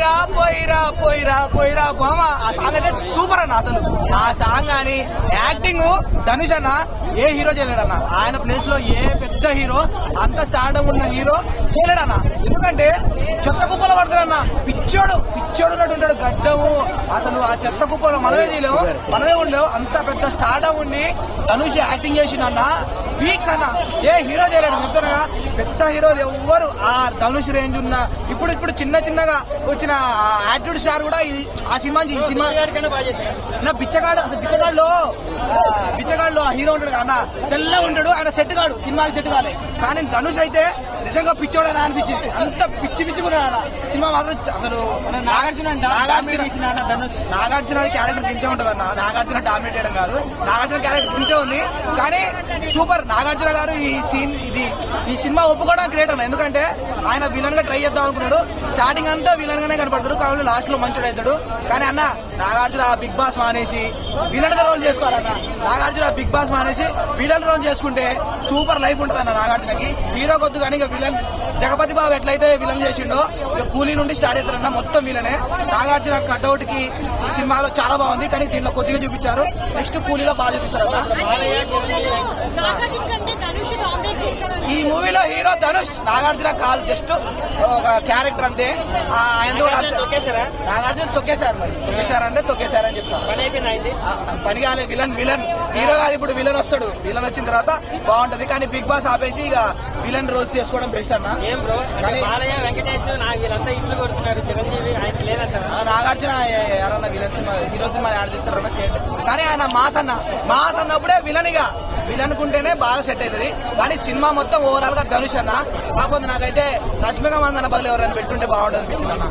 పోయిరా పోయిరా పోయిరా పోయిరా బామ ఆ సాంగ్ అయితే సూపర్ అన్న అసలు. ఆ సాంగ్ అని యాక్టింగ్ ధనుష్ అన్న ఏ హీరో చేయలేడన్న. ఆయన ప్లేస్లో ఏ పెద్ద హీరో అంత స్టార్డమ్ ఉన్న హీరో చేయలేడన్న ఎందుకంటే చెత్త కుప్పలు పడతాడన్న పిచ్చోడు పిచ్చోడు ఉంటాడు గడ్డము. అసలు ఆ చెత్త కుప్పలు మనమే చేయలేము మనమే ఉండలేవు అంత పెద్ద స్టార్డమ్ ఉండి ధనుష్ యాక్టింగ్ చేసిండన్న. వీక్స్ అన్న. ఏ హీరో చేయలేడు చెప్తున్నా పెద్ద హీరోలు ఎవ్వరు. ఆ ధనుష్ రేంజ్ ఉన్న. ఇప్పుడు ఇప్పుడు చిన్న చిన్నగా వచ్చిన యాటిట్యూడ్ స్టార్ కూడా ఆ సినిమా ఈ సినిమా నా బిచ్చగాడు అసలు బిచ్చగాడులో బిచ్చగాడులో ఆ హీరో ఉంటాడు అన్న. తెల్ల ఉంటాడు. ఆయన సెట్ కాడు. సినిమాకి సెట్ కాలే. కానీ ధనుష్ అయితే నిజంగా పిచ్చోడని అనిపించింది. అంత పిచ్చి పిచ్చుకున్నాడు అన్న సినిమా మాత్రం అసలు నాగార్జున నాగార్జున క్యారెక్టర్ తింటే ఉంటది అన్న. నాగార్జున డామినేట్ చేయడం కాదు. నాగార్జున క్యారెక్టర్ తింటే ఉంది. కానీ సూపర్. నాగార్జున గారు ఈ సీన్ ఇది ఈ సినిమా ఒప్పుకోవడం గ్రేట్ అన్న. ఎందుకంటే ఆయన విలన్గా ట్రై చేద్దాం అనుకున్నాడు. స్టార్టింగ్ అంతా విలన్ గానే కనపడతాడు. కాబట్టి లాస్ట్లో మంచోడు అవుతాడు. కానీ అన్న నాగార్జున బిగ్ బాస్ మానేసి విలన్గా రోల్ చేసుకోవాలన్న. నాగార్జున బిగ్ బాస్ మానేసి విలన్ రోల్ చేసుకుంటే సూపర్ లైఫ్ ఉంటుంది అన్న నాగార్జునకి. హీరో కొద్దు కానీ ఇక విలన్ జగపతి బాబు ఎట్లయితే విలన్ చేసిండో ఇక కూలీ నుండి స్టార్ట్ అవుతారన్న మొత్తం విలనే. నాగార్జున కట్అవుట్కి ఈ సినిమాలో చాలా బాగుంది కానీ దీంట్లో కొద్దిగా చూపించారు. నెక్స్ట్ కూలీలో బాగా చూపిస్తారన్న. ఈ మూవీలో హీరో ధనుష్ నాగార్జున కాదు జస్ట్ ఒక క్యారెక్టర్ అంతే. ఆయన అంతే తొక్కేశారా? నాగార్జున తొక్కేశారు మరి. తొక్కేశారంటే తొక్కేశారని చెప్తాను పని కాలే విలన్ విలన్. హీరో కాదు ఇప్పుడు విలన్ వస్తాడు. విలన్ వచ్చిన తర్వాత బాగుంటది. కానీ బిగ్ బాస్ ఆపేసి ఇక విలన్ రోల్స్ చేసుకోవడం బెస్ట్ అన్న. అంటే కానీ- నాగార్జున ఎవరన్నా విలన్ సినిమా హీరో సినిమా ఆడ చెప్తారన్నా చేయండి కానీ ఆయన మాస్ అన్న. మాస్ అన్నప్పుడే విలన్ ఇక. విలన్ కుంటేనే బాగా సెట్ అవుతుంది కానీ సినిమా మొత్తం ఓవరాల్గా ధనుష్ అన్న. కాకపోతే నాకైతే రష్మిక మందన బదులు ఎవరైనా పెట్టుంటే బాగుంటుంది అనిపించింది అన్న.